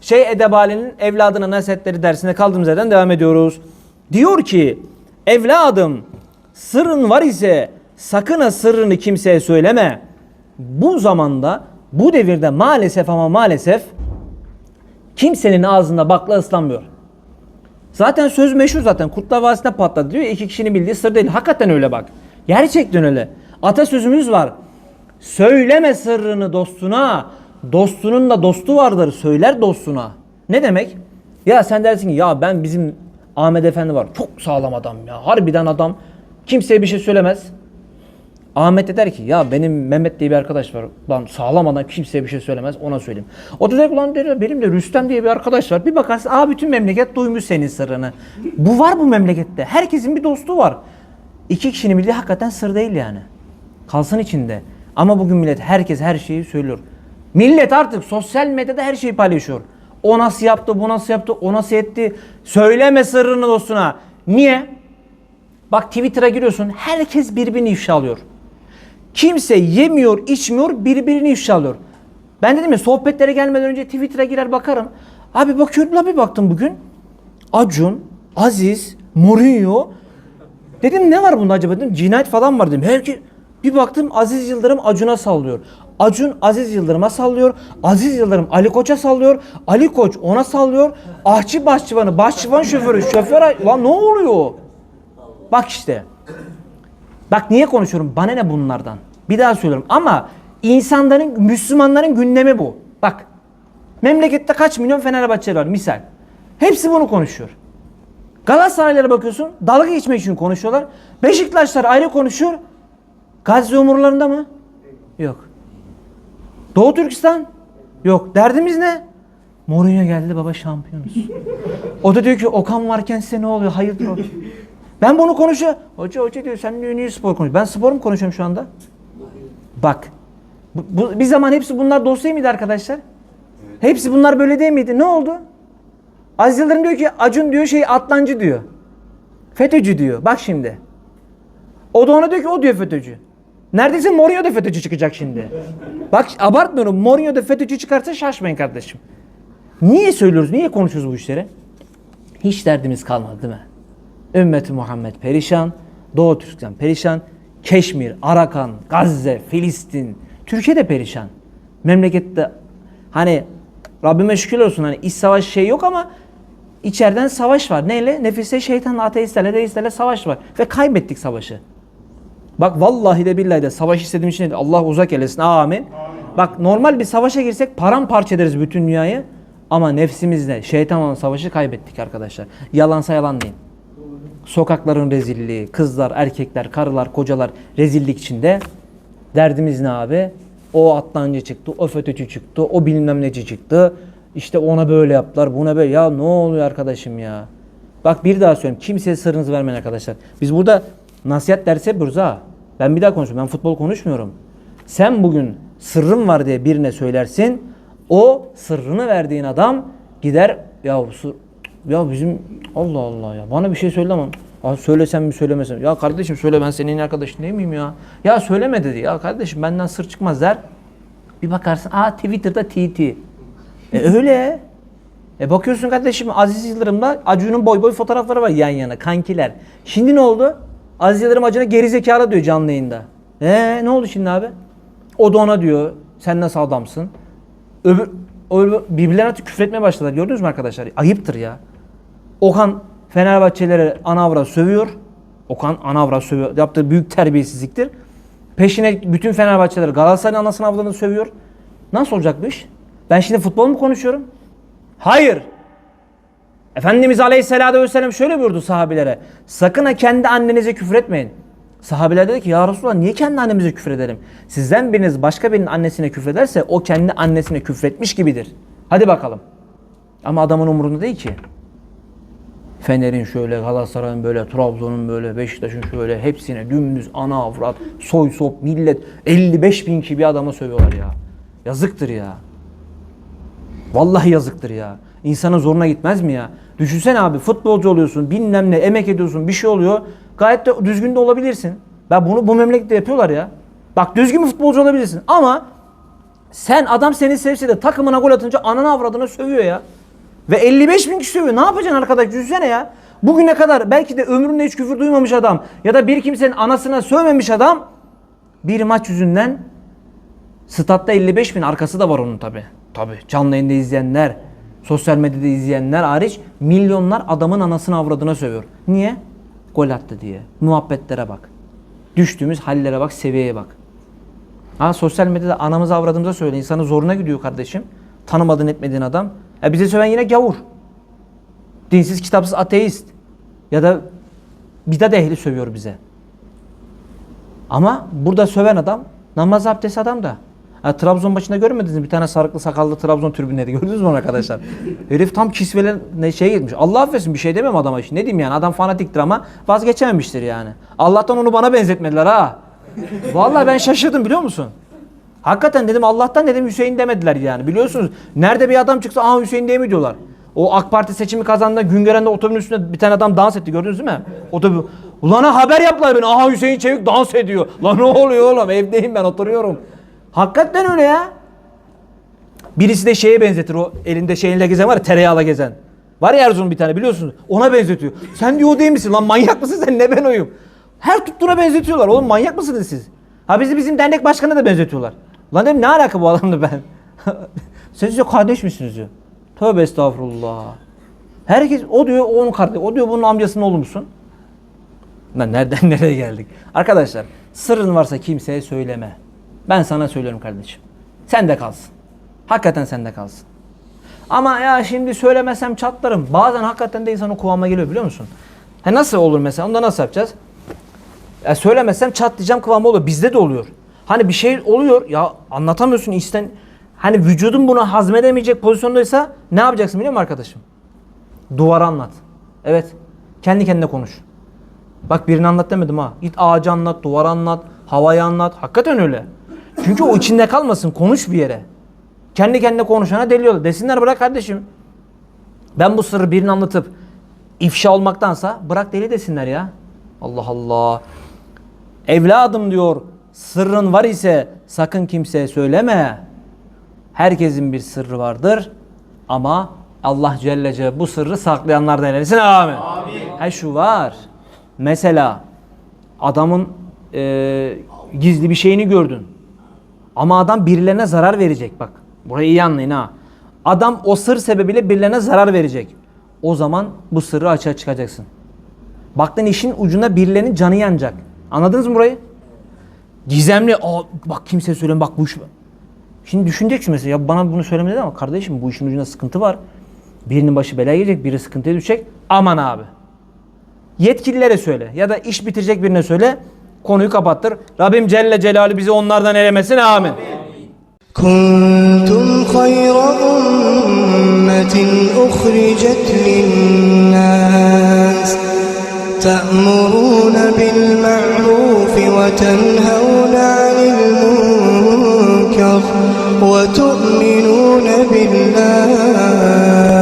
Şey Edebali'nin evladına nasihatleri dersine kaldığımız yerden devam ediyoruz. Diyor ki evladım sırrın var ise sakın ha sırrını kimseye söyleme. Bu zamanda bu devirde maalesef ama maalesef kimsenin ağzında bakla ıslanmıyor. Zaten söz meşhur zaten. Kurtlar Vadisi'nde patladı diyor. İki kişinin bildiği sır değil. Hakikaten öyle bak. Gerçekten öyle. Atasözümüz var. Söyleme sırrını dostuna. Dostunun da dostu vardır. Söyler dostuna. Ne demek? Ya sen dersin ki ya ben bizim Ahmet Efendi var. Çok sağlam adam ya. Harbiden adam. Kimseye bir şey söylemez. Ahmet de der ki ya benim Mehmet diye bir arkadaş var. Lan sağlam adam kimseye bir şey söylemez ona söyleyeyim. O da der ki lan der, benim de Rüstem diye bir arkadaş var. Bir bakarsın aa bütün memleket duymuş senin sırrını. Bu var bu memlekette. Herkesin bir dostu var. İki kişinin bildiği hakikaten sır değil yani. Kalsın içinde. Ama bugün millet herkes her şeyi söylüyor. Millet artık sosyal medyada her şeyi paylaşıyor. O nasıl yaptı, bu nasıl yaptı, o nasıl etti. Söyleme sırrını dostuna. Niye? Bak Twitter'a giriyorsun herkes birbirini ifşa alıyor. Kimse yemiyor, içmiyor, birbirini ifşa alıyor. Ben dedim ya sohbetlere gelmeden önce Twitter'a girer bakarım. Abi bakıyorum la bir baktım bugün. Acun, Aziz, Mourinho. Dedim ne var bunda acaba dedim. Cinayet falan var dedim. Herkes bir baktım Aziz Yıldırım Acun'a sallıyor. Acun Aziz Yıldırım'a sallıyor. Aziz Yıldırım Ali Koç'a sallıyor. Ali Koç ona sallıyor. Ahçı başçıvanı, başçıvan şoförü, şoför lan ne oluyor? Bak işte. Bak niye konuşuyorum? Bana ne bunlardan? Bir daha söylüyorum ama insanların, Müslümanların gündemi bu. Bak. Memlekette kaç milyon Fenerbahçeli var misal. Hepsi bunu konuşuyor. Galatasaraylara bakıyorsun dalga geçmek için konuşuyorlar. Beşiktaşlar ayrı konuşuyor. Gazze umurlarında mı? Yok. Doğu Türkistan? Yok. Derdimiz ne? Mourinho geldi baba şampiyonuz. o da diyor ki Okan varken size ne oluyor? Hayırdır o? Ben bunu konuşuyor. Hoca hoca diyor sen niye, niye spor konuşuyorsun? Ben spor mu konuşuyorum şu anda? Bak. Bu, bu- bir zaman hepsi bunlar değil miydi arkadaşlar? Hepsi bunlar böyle değil miydi? Ne oldu? Aziz Yıldırım diyor ki Acun diyor şey atlancı diyor. FETÖ'cü diyor. Bak şimdi. O da ona diyor ki o diyor FETÖ'cü. Neredeyse Mourinho da FETÖ'cü çıkacak şimdi. Bak abartmıyorum. Mourinho da FETÖ'cü çıkarsa şaşmayın kardeşim. Niye söylüyoruz? Niye konuşuyoruz bu işleri? Hiç derdimiz kalmadı değil mi? Ümmeti Muhammed perişan, Doğu Türkistan perişan, Keşmir, Arakan, Gazze, Filistin, Türkiye de perişan. Memlekette hani Rabbime şükür olsun hani iç savaş şey yok ama içeriden savaş var. Neyle? Nefiste şeytanla, ateistlerle, deistlerle savaş var. Ve kaybettik savaşı. Bak vallahi de billahi de savaş istediğim için değil. Allah uzak eylesin. Amin. Bak normal bir savaşa girsek paramparça ederiz bütün dünyayı. Ama nefsimizle şeytan olan savaşı kaybettik arkadaşlar. Yalansa yalan değil. Sokakların rezilliği, kızlar, erkekler, karılar, kocalar rezillik içinde. Derdimiz ne abi? O atlancı çıktı, o FETÖ'cü çıktı, o bilmem neci çıktı. İşte ona böyle yaptılar, buna böyle. Ya ne oluyor arkadaşım ya? Bak bir daha söyleyeyim. Kimseye sırrınızı vermeyin arkadaşlar. Biz burada nasihat dersi yapıyoruz ha. Ben bir daha konuşuyorum. Ben futbol konuşmuyorum. Sen bugün sırrın var diye birine söylersin. O sırrını verdiğin adam gider ya sır, ya bizim Allah Allah ya bana bir şey söyle ama Aa, söylesem mi söylemesem ya kardeşim söyle ben senin arkadaşın değil miyim ya? Ya söyleme dedi. Ya kardeşim benden sır çıkmaz der. Bir bakarsın aa Twitter'da TT e öyle. E bakıyorsun kardeşim Aziz Yıldırım'la Acun'un boy boy fotoğrafları var yan yana kankiler. Şimdi ne oldu Aziz Yıldırım Acun'a geri zekalı diyor canlı yayında e ne oldu şimdi abi o da ona diyor sen nasıl adamsın öbür, öbür birbirlerine artık küfretmeye başladılar gördünüz mü arkadaşlar ayıptır ya Okan Fenerbahçelere anavra sövüyor. Okan anavra sövüyor. Yaptığı büyük terbiyesizliktir. Peşine bütün Fenerbahçeler Galatasaray'ın anasını avlarını sövüyor. Nasıl olacak bu iş? Ben şimdi futbol mu konuşuyorum? Hayır. Efendimiz Aleyhisselatü Vesselam şöyle buyurdu sahabilere. Sakın ha kendi annenize küfür etmeyin. Sahabeler dedi ki ya Resulallah niye kendi annemize küfür edelim? Sizden biriniz başka birinin annesine küfrederse o kendi annesine küfretmiş gibidir. Hadi bakalım. Ama adamın umurunda değil ki. Fener'in şöyle, Galatasaray'ın böyle, Trabzon'un böyle, Beşiktaş'ın şöyle hepsine dümdüz ana avrat, soy sop, millet 55 bin ki bir adama sövüyorlar ya. Yazıktır ya. Vallahi yazıktır ya. İnsanın zoruna gitmez mi ya? Düşünsene abi futbolcu oluyorsun, bilmem ne, emek ediyorsun, bir şey oluyor. Gayet de düzgün de olabilirsin. Ben bunu bu memlekette yapıyorlar ya. Bak düzgün bir futbolcu olabilirsin ama Sen adam seni sevse de takımına gol atınca anana avradına sövüyor ya. Ve 55 bin kişi sövüyor. Ne yapacaksın arkadaş? Düşünsene ya. Bugüne kadar belki de ömründe hiç küfür duymamış adam ya da bir kimsenin anasına sövmemiş adam bir maç yüzünden statta 55 bin arkası da var onun tabi. Tabi canlı yayında izleyenler, sosyal medyada izleyenler hariç milyonlar adamın anasını avradına sövüyor. Niye? Gol attı diye. Muhabbetlere bak. Düştüğümüz hallere bak, seviyeye bak. Ha sosyal medyada anamıza avradımıza söyle. İnsanın zoruna gidiyor kardeşim. Tanımadığın etmediğin adam. E bize söven yine gavur. Dinsiz, kitapsız, ateist. Ya da bidat ehli sövüyor bize. Ama burada söven adam namaz abdest adam da. Ha, Trabzon maçında görmediniz mi? Bir tane sarıklı sakallı Trabzon tribünleri gördünüz mü arkadaşlar? Herif tam kisvele ne şey gitmiş. Allah affetsin bir şey demem adama. Ne diyeyim yani adam fanatiktir ama vazgeçememiştir yani. Allah'tan onu bana benzetmediler ha. Vallahi ben şaşırdım biliyor musun? Hakikaten dedim Allah'tan dedim Hüseyin demediler yani. Biliyorsunuz nerede bir adam çıksa aha Hüseyin diye mi diyorlar? O AK Parti seçimi kazandığında Güngören'de otobüsün üstünde bir tane adam dans etti gördünüz mü? Otobüs. Ulan ha, haber yaptılar beni. Aha Hüseyin Çevik dans ediyor. Lan ne oluyor oğlum? Evdeyim ben oturuyorum. Hakikaten öyle ya. Birisi de şeye benzetir o elinde şeyinle gezen var ya tereyağla gezen. Var ya Erzurum'un bir tane biliyorsunuz. Ona benzetiyor. Sen diyor o değil misin? Lan manyak mısın sen? Ne ben oyum? Her tuttuğuna benzetiyorlar. Oğlum manyak mısınız siz? Ha bizi bizim dernek başkanına da benzetiyorlar. Lan dedim ne alaka bu adamla ben? Siz diyor kardeş misiniz diyor. Tövbe estağfurullah. Herkes o diyor onun kardeş, o diyor bunun amcasının oğlu musun? Lan nereden nereye geldik? Arkadaşlar sırrın varsa kimseye söyleme. Ben sana söylüyorum kardeşim. Sen de kalsın. Hakikaten sende kalsın. Ama ya şimdi söylemesem çatlarım. Bazen hakikaten de insanın kıvama geliyor biliyor musun? Ha nasıl olur mesela? Onu da nasıl yapacağız? Ya söylemesem çatlayacağım kıvamı oluyor. Bizde de oluyor. Hani bir şey oluyor ya anlatamıyorsun isten hani vücudun bunu hazmedemeyecek pozisyondaysa ne yapacaksın biliyor musun arkadaşım? Duvara anlat. Evet. Kendi kendine konuş. Bak birini anlat demedim ha. Git ağacı anlat, duvara anlat, havayı anlat. Hakikaten öyle. Çünkü o içinde kalmasın. Konuş bir yere. Kendi kendine konuşana deliyorlar. Desinler bırak kardeşim. Ben bu sırrı birine anlatıp ifşa olmaktansa bırak deli desinler ya. Allah Allah. Evladım diyor sırrın var ise sakın kimseye söyleme. Herkesin bir sırrı vardır ama Allah Celle Celle bu sırrı saklayanlardan eylesin amin. Ha şu var. Mesela adamın e, gizli bir şeyini gördün. Ama adam birilerine zarar verecek bak. Burayı iyi anlayın ha. Adam o sır sebebiyle birilerine zarar verecek. O zaman bu sırrı açığa çıkacaksın. Baktın işin ucunda birilerinin canı yanacak. Anladınız mı burayı? Gizemli. Aa, bak kimseye söyleme bak bu iş. Şimdi düşüneceksin mesela ya bana bunu söylemedi ama kardeşim bu işin ucunda sıkıntı var. Birinin başı belaya girecek, biri sıkıntıya düşecek. Aman abi. Yetkililere söyle ya da iş bitirecek birine söyle konuyu kapattır. Rabbim Celle Celalü bizi onlardan elemesin. Amin. Kuntum hayra ummetin uhricet linnas تأمرون بالمعروف وتنهون عن المنكر وتؤمنون بالله